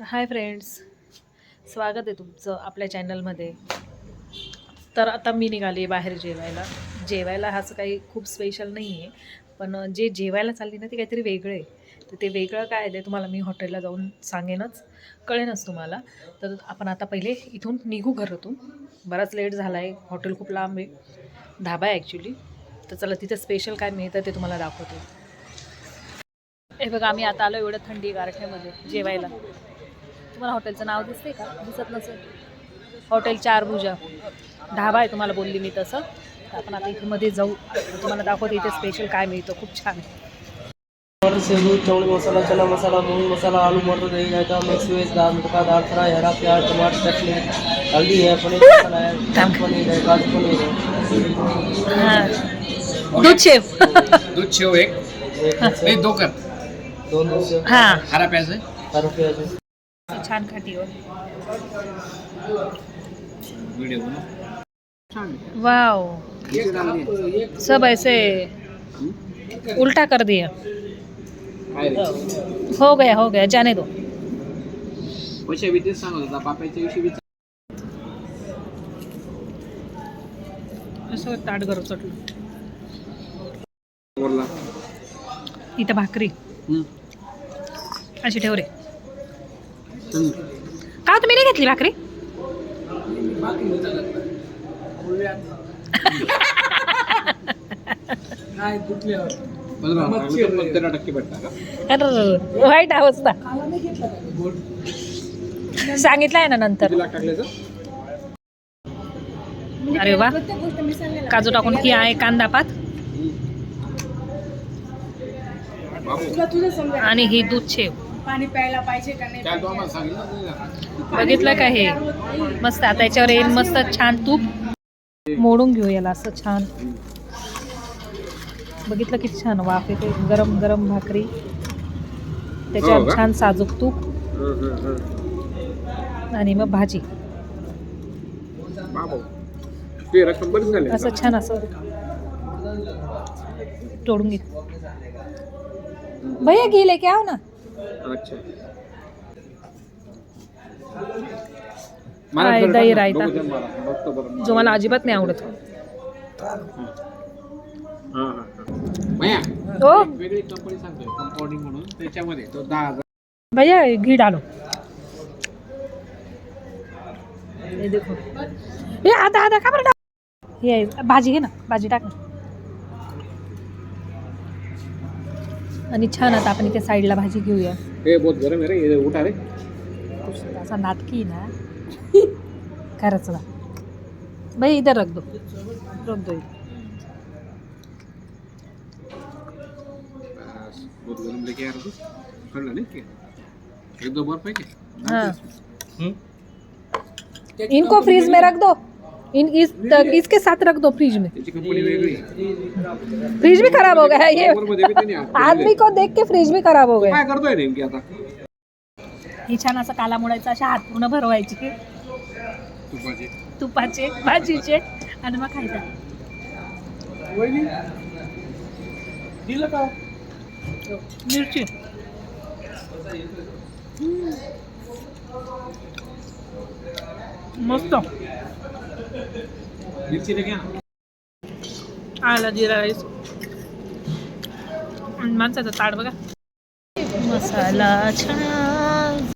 Hi friends. स्वागत आहे तुमचं आपल्या चॅनलमध्ये. तर आता मी निघाली बाहेर जेवायला. जेवायला हाच काही खूप स्पेशल नाही आहे पण जे जेवायला चालली ना ते काहीतरी वेगळं आहे. तर ते वेगळं काय आहे ते तुम्हाला मी हॉटेलला जाऊन सांगेनच. कळेनच तुम्हाला. तर आपण आता पहिले इथून निघू घरातून. बराच लेट झाला आहे हॉटेल खूप लांब आहे. धाबा आहे ॲक्च्युली तर चला तिथं स्पेशल काय मिळतं ते तुम्हाला दाखवते. हे बघा आम्ही आता आलो एवढं थंडी गारठ्यामध्ये जेवायला. तुम्हाला हॉटेलचं नाव दिसते का? दिसत नसेल. हॉटेल चार भुजा. ढाबा आहे तुम्हाला बोलली मी तसं. तर आपण आता इथे मध्ये जाऊ. तुम्हाला दाखवते इथे स्पेशल काय मिळतं. खूप छान आहे. मटर सेबू चवड़ी मसाला चना मसाला मूंग मसाला आलू मटर दही रायता मिक्स वेज दाल मटका दाल फ्राई हरा प्याज टमाटर चटनी हल्दी है पनीर मसाला है पनीर है काजू पनीर है। दूध शेव. दूध शेव एक. नाही दो कर। दोन हां। हरा प्याज आहे हरा प्याज है। छान खाटी हो. वाओ सब ऐसे उल्टा कर दिया. हो गया हो गया जाने दो. पैसे बी तेच सांगत होता पापाच्या विषयी बी असं ताट गरम बोलला. इथं भाकरी. अशी ठेव रे. का तुम्ही नाही घेतली भाकरी? वाईट अवस्था. सांगितलं आहे ना नंतर. टाकल्याचं अरे वा. काजू टाकून की आहे कांदा पात. बाबू आणि ही दूध शेव. पाणी प्यायला पाहिजे का नाही का? बघितलं का हे मस्त आता याच्यावर येईल मस्त छान तूप मोडून घेऊ याला असं छान. बघितलं किती छान वाफ येते गरम गरम भाकरी. हो त्याच्यावर का? छान साजूक तूप. हं, हं, हं. आणि मग भाजी. असं छान असं. तोडून घे. भैया घी लेके आओ ना? अच्छा बरं दही. रायता. बघू दे मला. बघतो बरं. जो मला अजिबात नाही आवडत हां, हां, हां. भैया, ओ एक वेगळी कंपनी सांगतोय कंपाऊंडिंग म्हणून त्याच्यामध्ये तो दहा हजार भैया घी डालो ये देखो ये आधा आधा का बरं टाक हे भाजी घे ना भाजी टाक ना आणि छान आता आपण इथे साईडला भाजी घेऊया. हे बहुत गरम आहे रे हे उठा रे. असा नाटकी ना. खरंच ना भाई इधर रख दो. रख दो इधर. बस, बहुत गरम लेके आ रहा तू कळलं नाही की एक दो बार पाहिजे हाँ. इनको फ्रीज में रख दो। इन इस इसके साथ रख दो फ्रिज में. फ्रिज भी खराब हो गया है ये. आदमी को देख के फ्रिज भी खराब हो गया। काय करतोय नेमकी आता? ही छान असं काला मुडायचा अशा हात पूर्ण भरवायची तुपाची. तुपाचे भाजीचे आणि मग खायचा. दिलं का? मिरची. मस्त. मिरची रे घ्या आला जिरा राईस आणि माणसाचा ताट बघा मसाला छान